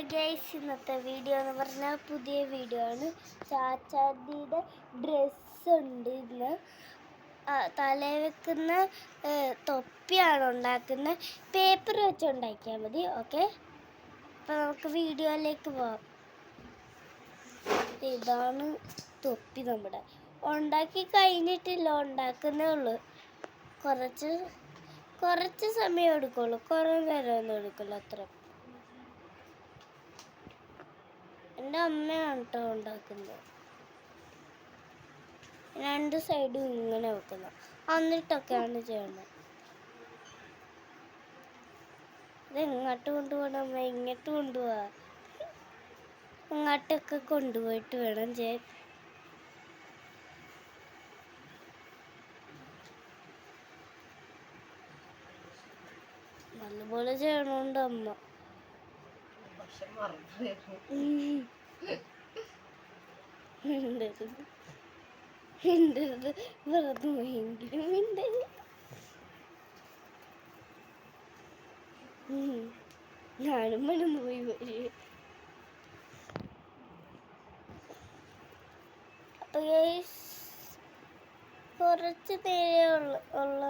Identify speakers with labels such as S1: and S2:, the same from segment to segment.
S1: അപ്പം ഗൈസ് ഇന്നത്തെ വീഡിയോ എന്ന് പറഞ്ഞാൽ പുതിയ വീഡിയോ ആണ്. ചാച്ചാദിയുടെ ഡ്രസ്സുണ്ട് ഇന്ന്. തലേ വെക്കുന്ന തൊപ്പിയാണ് ഉണ്ടാക്കുന്നത്. പേപ്പർ വെച്ച് ഉണ്ടാക്കിയാൽ മതി ഓക്കെ അപ്പം നമുക്ക് വീഡിയോയിലേക്ക് പോവാം. ഇതാണ് തൊപ്പി നമ്മുടെ. ഉണ്ടാക്കി കഴിഞ്ഞിട്ടില്ല ഉണ്ടാക്കുന്നേ ഉള്ളൂ. കുറച്ച് കുറച്ച് സമയം എടുക്കുള്ളൂ. കുറേ നേരമൊന്നും എടുക്കുള്ളൂ അത്ര. എന്റെ അമ്മയാണ് കേട്ടോ ഉണ്ടാക്കുന്നത്. രണ്ട് സൈഡും ഇങ്ങനെ വെക്കുന്നത് എന്നിട്ടൊക്കെയാണ് ചെയ്യുന്നത്. ഇത് ഇങ്ങോട്ട് കൊണ്ടുപോകണം? അമ്മ ഇങ്ങോട്ട് കൊണ്ടുപോവാ. ഇങ്ങോട്ടൊക്കെ കൊണ്ടുപോയിട്ട് വേണം ചെയ്യാൻ. നല്ലപോലെ ചെയ്യണോണ്ട് അമ്മ. ഞാനും മണന്ന് പോയി വരും അപ്പൊ guys, കുറച്ച് നേരെ ഉള്ള ഉള്ള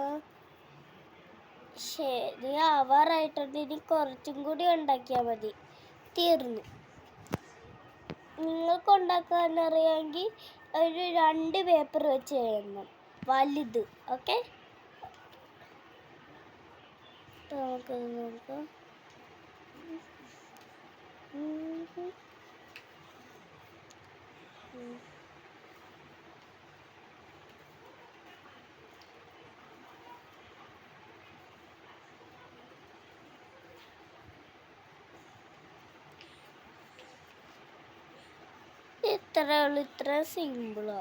S1: ശരി ആവാറായിട്ടുണ്ട് ഇനി കുറച്ചും കൂടി ഉണ്ടാക്കിയാൽ മതി. തീർന്നു നിങ്ങൾക്ക് ഉണ്ടാക്കാൻ അറിയാമെങ്കിൽ ഒരു രണ്ട് പേപ്പർ വെച്ച് ചെയ്യണം വലുത്. ഓക്കെ നമുക്ക് നോക്കാം. ഇത്ര ഉള്ളു ഇത്ര സിമ്പിളാ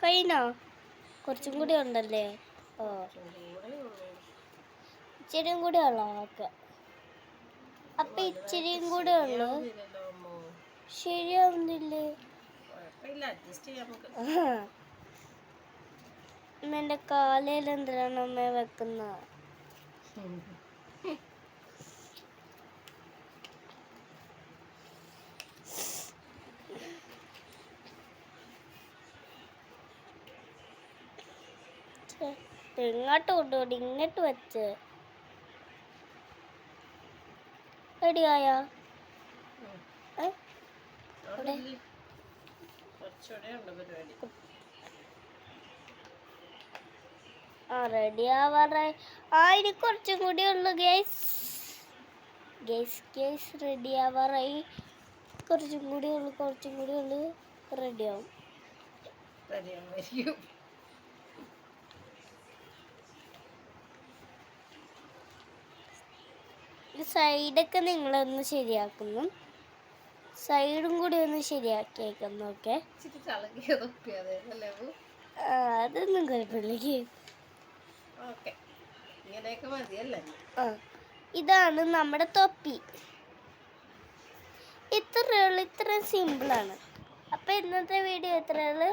S1: കഴിഞ്ഞോ? കുറച്ചും കൂടി ഉണ്ടല്ലേ? ഓ. ഇച്ചിരിയും കൂടി ഉള്ളോ നമുക്ക്? അപ്പൊ ഇച്ചിരിയും കൂടി ഉള്ളു. ശരിയാവുന്നില്ലേ
S2: കുഴപ്പമില്ല അഡ്ജസ്റ്റ് ചെയ്യാം നമുക്ക്
S1: ആഹാ. അമ്മ എന്റെ കാലയിൽ എന്തിനാണ് അമ്മ വെക്കുന്നത്? ഇങ്ങോട്ട് കൊണ്ടുപോയി ഇങ്ങോട്ട് വെച്ച്. റെഡിയായോ ഏ?
S2: കുറച്ചുകൂടെ ഉണ്ട് പരിപാടി
S1: ആ റെഡി ആവാറായി ആ ഇനി കുറച്ചും കൂടി ഉള്ളു ഗേസ് ഗേസ് ഗേസ് റെഡി ആവാറായി കുറച്ചും കൂടി ഉള്ളു കുറച്ചും കൂടി ഉള്ളു. റെഡി ആവും. സൈഡൊക്കെ നിങ്ങളൊന്ന് ശരിയാക്കുന്നു. സൈഡും കൂടി ഒന്ന് ശരിയാക്കിയേക്കുന്നു ഓക്കെ അതൊന്നും കുഴപ്പമില്ല ഇതാണ് നമ്മുടെ തൊപ്പി. ഇത്രയുള്ളൂ ഇത്രയും ഇത്ര സിമ്പിളാണ് അപ്പം ഇന്നത്തെ വീഡിയോ ഇത്രയേ ഉള്ളൂ?